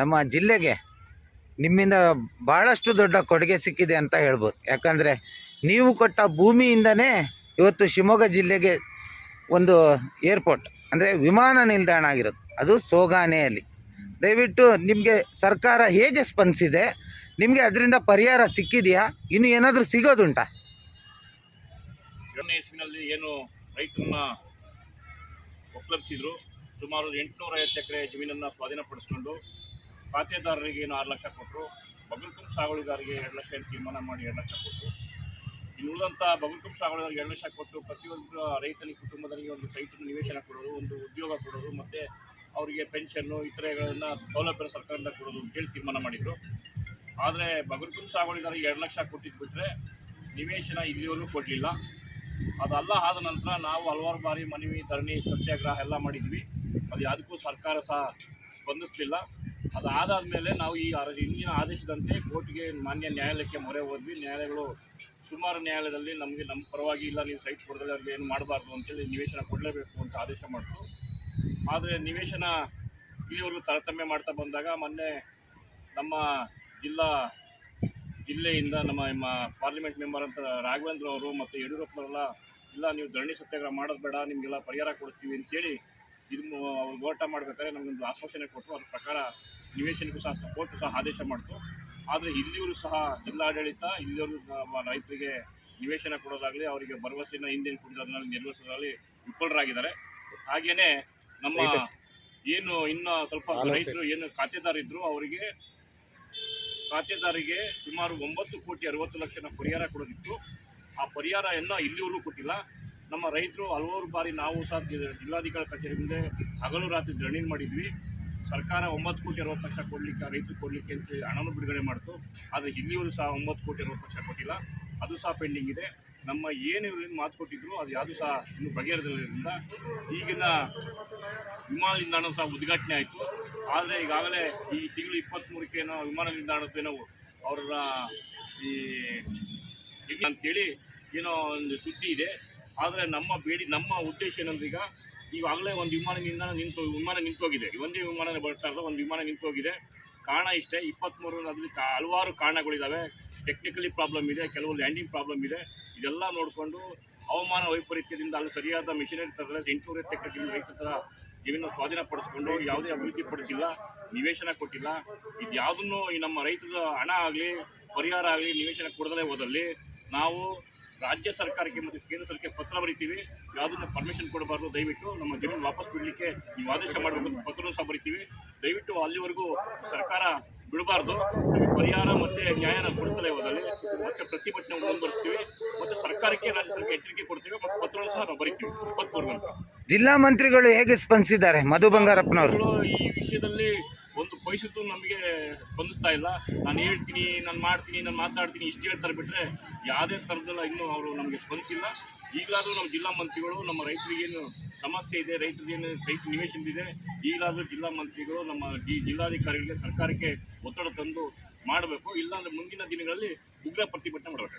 ನಮ್ಮ ಜಿಲ್ಲೆಗೆ ನಿಮ್ಮಿಂದ ಬಹಳಷ್ಟು ದೊಡ್ಡ ಕೊಡುಗೆ ಸಿಕ್ಕಿದೆ ಅಂತ ಹೇಳ್ಬೋದು. ಯಾಕಂದರೆ ನೀವು ಕೊಟ್ಟ ಭೂಮಿಯಿಂದನೇ ಇವತ್ತು ಶಿವಮೊಗ್ಗ ಜಿಲ್ಲೆಗೆ ಒಂದು ಏರ್ಪೋರ್ಟ್, ಅಂದರೆ ವಿಮಾನ ನಿಲ್ದಾಣ ಆಗಿರೋದು. ಅದು ಸೋಗಾನೆಯಲ್ಲಿ ದಯವಿಟ್ಟು ನಿಮಗೆ ಸರ್ಕಾರ ಹೇಗೆ ಸ್ಪಂದಿಸಿದೆ, ನಿಮಗೆ ಅದರಿಂದ ಪರಿಹಾರ ಸಿಕ್ಕಿದೆಯಾ? ಇನ್ನು ಏನಾದರೂ ಸಿಗೋದುಂಟಾ? ಏನು ರೈತರನ್ನ ಒಕ್ಕಲಿಸಿದ್ರು ಸುಮಾರು ಎಂಟುನೂರ ಐವತ್ತು ಎಕರೆ ಜಮೀನನ್ನು ಸ್ವಾಧೀನಪಡಿಸ್ಕೊಂಡು ಖಾತೆದಾರರಿಗೆ ಏನು ಆರು ಲಕ್ಷ ಕೊಟ್ಟರು ಬಗಲ್ಕುಂ ಸಾಗುವಳಿಗಾರರಿಗೆ ಎರಡು ಲಕ್ಷ ತೀರ್ಮಾನ ಮಾಡಿ ಎರಡು ಲಕ್ಷ ಕೊಟ್ಟರು. ಇನ್ನು ಉಳಿದಂಥ ಬಗಲ್ಕುಂ ಸಾಗುವಳಿಗಾರರಿಗೆ ಎರಡು ಲಕ್ಷ ಕೊಟ್ಟು ಪ್ರತಿಯೊಬ್ಬರು ರೈತನಿಗೆ ಕುಟುಂಬದವರಿಗೆ ಒಂದು ಸೈಟನ್ನು ನಿವೇಶನ ಕೊಡೋದು ಒಂದು ಉದ್ಯೋಗ ಕೊಡೋದು ಮತ್ತು ಅವರಿಗೆ ಪೆನ್ಷನ್ನು, ಇತರೆಗಳನ್ನು ಸೌಲಭ್ಯ ಸರ್ಕಾರದಿಂದ ಕೊಡೋದು ಅಂತೇಳಿ ತೀರ್ಮಾನ ಮಾಡಿದರು. ಆದರೆ ಬಗಲ್ಕುಂ ಸಾಗುವಳಿಗಾರರಿಗೆ ಎರಡು ಲಕ್ಷ ಕೊಟ್ಟಿದ್ದು ಬಿಟ್ಟರೆ ನಿವೇಶನ ಇಲ್ಲಿವರೆಗೂ ಕೊಡಲಿಲ್ಲ. ಅದೆಲ್ಲ ಆದ ನಂತರ ನಾವು ಹಲವಾರು ಬಾರಿ ಮನವಿ, ಧರಣಿ, ಸತ್ಯಾಗ್ರಹ ಎಲ್ಲ ಮಾಡಿದ್ವಿ. ಅದು ಯಾವುದಕ್ಕೂ ಸರ್ಕಾರ ಸಹ ಸ್ಪಂದಿಸಲಿಲ್ಲ ಅದಾದ ಮೇಲೆ ನಾವು ಈ ಹಿಂದಿನ ಆದೇಶದಂತೆ ಕೋರ್ಟ್ಗೆ ಮಾನ್ಯ ನ್ಯಾಯಾಲಯಕ್ಕೆ ಮೊರೆ ಹೋದ್ವಿ. ನ್ಯಾಯಾಲಯಗಳು ಸುಮಾರು ನ್ಯಾಯಾಲಯದಲ್ಲಿ ನಮಗೆ ನಮ್ಮ ಪರವಾಗಿ ಇಲ್ಲ, ನೀವು ಸೈಟ್ ಕೊಡದಲ್ಲಿ ಅವ್ರಿಗೆ ಏನು ಮಾಡಬಾರ್ದು ಅಂತೇಳಿ ನಿವೇಶನ ಕೊಡಲೇಬೇಕು ಅಂತ ಆದೇಶ ಮಾಡಿದ್ರು. ಆದರೆ ನಿವೇಶನ ಇಲ್ಲಿವರೆಗೂ ತಾರತಮ್ಯ ಮಾಡ್ತಾ ಬಂದಾಗ ಮೊನ್ನೆ ನಮ್ಮ ಜಿಲ್ಲಾ ಜಿಲ್ಲೆಯಿಂದ ನಮ್ಮ ನಮ್ಮ ಪಾರ್ಲಿಮೆಂಟ್ ಮೆಂಬರ್ ಅಂತ ರಾಘವೇಂದ್ರ ಅವರು ಮತ್ತು ಯಡಿಯೂರಪ್ಪನವರೆಲ್ಲ ಇಲ್ಲ ನೀವು ಧರಣಿ ಸತ್ಯಾಗ್ರಹ ಮಾಡೋದು ಬೇಡ ನಿಮಗೆಲ್ಲ ಪರಿಹಾರ ಕೊಡ್ತೀವಿ ಅಂತೇಳಿ ಇದು ಅವ್ರು ಹೋರಾಟ ಮಾಡಬೇಕಾದ್ರೆ ನಮಗೊಂದು ಆಶ್ವಾಸನೆ ಕೊಟ್ಟು ಅದ್ರ ಪ್ರಕಾರ ನಿವೇಶನಕ್ಕೂ ಸಹ ಕೋರ್ಟ್ ಸಹ ಆದೇಶ ಮಾಡಿತು. ಆದರೆ ಇಲ್ಲಿಯವರು ಸಹ ಜಿಲ್ಲಾಡಳಿತ ಇಲ್ಲಿಯವರು ರೈತರಿಗೆ ನಿವೇಶನ ಕೊಡೋದಾಗಲಿ ಅವರಿಗೆ ಭರವಸೆನ ಹಿಂದೆ ಕೊಡೋದನ್ನ ನಿರ್ವಹಿಸೋದ್ರಲ್ಲಿ ವಿಫಲರಾಗಿದ್ದಾರೆ. ಹಾಗೆಯೇ ನಮ್ಮ ಏನು ಇನ್ನು ಸ್ವಲ್ಪ ರೈತರು ಏನು ಖಾತೆದಾರ ಇದ್ರು ಅವರಿಗೆ ಖಾತೆದಾರಿಗೆ ಸುಮಾರು ಒಂಬತ್ತು ಕೋಟಿ ಅರವತ್ತು ಲಕ್ಷನ ಪರಿಹಾರ ಕೊಡೋದಿತ್ತು. ಆ ಪರಿಹಾರ ಎಲ್ಲ ಇಲ್ಲಿವರೆಗೂ ಕೊಟ್ಟಿಲ್ಲ. ನಮ್ಮ ರೈತರು ಹಲವಾರು ಬಾರಿ ನಾವು ಸಹ ಜಿಲ್ಲಾಧಿಕಾರಿ ಕಚೇರಿ ಮುಂದೆ ಹಗಲು ರಾತ್ರಿ ಧರಣಿ ಮಾಡಿದ್ವಿ. ಸರ್ಕಾರ ಒಂಬತ್ತು ಕೋಟಿ ಅರವತ್ತು ಲಕ್ಷ ಕೊಡಲಿಕ್ಕೆ, ರೈತರು ಕೊಡಲಿಕ್ಕೆ ಅಂತ ಹಣವನ್ನು ಬಿಡುಗಡೆ ಮಾಡ್ತು. ಆದರೆ ಇಲ್ಲಿಯವರು ಸಹ ಒಂಬತ್ತು ಕೋಟಿ ಅರವತ್ತು ಲಕ್ಷ ಕೊಟ್ಟಿಲ್ಲ. ಅದು ಸಹ ಪೆಂಡಿಂಗ್ ಇದೆ. ನಮ್ಮ ಏನು ಏನು ಮಾತು ಕೊಟ್ಟಿದ್ರು, ಅದು ಯಾವುದು ಸಹ ಇನ್ನೂ ಬಗೆಹರಿದಿರೋದ್ರಿಂದ ಈಗಿನ ವಿಮಾನ ನಿಲ್ದಾಣ ಸಹ ಉದ್ಘಾಟನೆ ಆಯಿತು. ಆದರೆ ಈಗಾಗಲೇ ಈ ತಿಂಗಳು ಇಪ್ಪತ್ತ್ಮೂರಕ್ಕೆ ಏನೋ ವಿಮಾನ ನಿಲ್ದಾಣದ್ದೇನೋ ಅವರ ಈ ಏನೋ ಒಂದು ಸುದ್ದಿ ಇದೆ. ಆದರೆ ನಮ್ಮ ಬೇಡಿ, ನಮ್ಮ ಉದ್ದೇಶ ಏನಂದ್ರೆ ಈಗ ಈಗಾಗಲೇ ಒಂದು ವಿಮಾನ ನಿಲ್ದಾಣ ನಿಂತು, ವಿಮಾನ ನಿಂತೋಗಿದೆ. ಒಂದೇ ವಿಮಾನ ಬರ್ತಾ ಇರೋದು, ಒಂದು ವಿಮಾನ ನಿಂತೋಗಿದೆ. ಕಾರಣ ಇಷ್ಟೇ. ಇಪ್ಪತ್ತ್ಮೂರು ಅದರಲ್ಲಿ ಹಲವಾರು ಕಾರಣಗಳಿದ್ದಾವೆ ಟೆಕ್ನಿಕಲಿ ಪ್ರಾಬ್ಲಮ್ ಇದೆ, ಕೆಲವು ಲ್ಯಾಂಡಿಂಗ್ ಪ್ರಾಬ್ಲಮ್ ಇದೆ. ಇದೆಲ್ಲ ನೋಡಿಕೊಂಡು ಹವಾಮಾನ ವೈಪರೀತ್ಯದಿಂದ ಅಲ್ಲಿ ಸರಿಯಾದ ಮಿಷಿನರಿ ತರಲ್ಲ ಎಂಟುನೂರ ಜಮೀನು ರೈತರ ಜೀವನ ಜಮೀನು ಸ್ವಾಧೀನಪಡಿಸ್ಕೊಂಡು ಯಾವುದೇ ಅಭಿವೃದ್ಧಿ ಪಡಿಸಿಲ್ಲ, ನಿವೇಶನ ಕೊಟ್ಟಿಲ್ಲ. ಇದು ಯಾವುದನ್ನು ಈ ನಮ್ಮ ರೈತರ ಹಣ ಆಗಲಿ, ಪರಿಹಾರ ಆಗಲಿ, ನಿವೇಶನ ಕೊಡದಲೇ ಹೋದಲ್ಲಿ ನಾವು ರಾಜ್ಯ ಸರ್ಕಾರಕ್ಕೆ ಮತ್ತು ಕೇಂದ್ರ ಸರ್ಕಾರಕ್ಕೆ ಪತ್ರ ಬರಿತೀವಿ. ಯಾವುದನ್ನು ಪರ್ಮಿಷನ್ ಕೊಡಬಾರ್ದು, ದಯವಿಟ್ಟು ನಮ್ಮ ಜಮೀನು ವಾಪಸ್ ಬಿಡಲಿಕ್ಕೆ ನೀವು ಆದೇಶ ಮಾಡಬೇಕು ಪತ್ರನೂ ಸಹ ಬರಿತೀವಿ. ದಯವಿಟ್ಟು ಅಲ್ಲಿವರೆಗೂ ಸರ್ಕಾರ ಬಿಡಬಾರ್ದು. ಪರಿಹಾರ ಮತ್ತು ನ್ಯಾಯನ ಕೊಡ್ತಲೇ ಹೋದಲ್ಲಿ ಮತ್ತೆ ಪ್ರತಿಭಟನೆ ಮುಂದುವರಿಸ್ತೀವಿ. ಮತ್ತು ಸರ್ಕಾರಕ್ಕೆ ರಾಜ್ಯ ಸರ್ಕಾರ ಎಚ್ಚರಿಕೆ ಕೊಡ್ತೀವಿ. ಮತ್ತು ಪತ್ರವನ್ನು ಸಹ ನಾವು ಬರಿತೀವಿ ಇಪ್ಪತ್ಮೂರು ಅಂತ ಜಿಲ್ಲಾ ಮಂತ್ರಿಗಳು ಹೇಗೆ ಸ್ಪಂದಿಸಿದ್ದಾರೆ? ಮಧು ಬಂಗಾರಪ್ಪನವರು. ಈ ವಿಷಯದಲ್ಲಿ ಒಂದು ಪೈಸತ್ತು ನಮಗೆ ಸ್ಪಂದಿಸ್ತಾ ಇಲ್ಲ. ನಾನು ಹೇಳ್ತೀನಿ ನಾನು ಮಾಡ್ತೀನಿ ನಾನು ಮಾತಾಡ್ತೀನಿ ಇಷ್ಟು ಹೇಳ್ತಾರೆ ಬಿಟ್ಟರೆ ಯಾವುದೇ ಥರದ್ದೆಲ್ಲ ಇನ್ನೂ ಅವರು ನಮಗೆ ಸ್ಪಂದಿಸಿಲ್ಲ. ಈಗಲಾದರೂ ನಮ್ಮ ಜಿಲ್ಲಾ ಮಂತ್ರಿಗಳು ನಮ್ಮ ರೈತರಿಗೇನು ಸಮಸ್ಯೆ ಇದೆ ರೈತರಿಗೇನು ಸೈಟ್ ನಿವೇಶನದಿದೆ ಈಗಲಾದರೂ ಜಿಲ್ಲಾ ಮಂತ್ರಿಗಳು ನಮ್ಮ ಡಿ ಜಿಲ್ಲಾಧಿಕಾರಿಗಳಿಗೆ ಸರ್ಕಾರಕ್ಕೆ ಒತ್ತಡ ತಂದು ಮಾಡಬೇಕು. ಇಲ್ಲಾಂದರೆ ಮುಂದಿನ ದಿನಗಳಲ್ಲಿ ಉಗ್ರ ಪ್ರತಿಭಟನೆ ಮಾಡಬೇಕು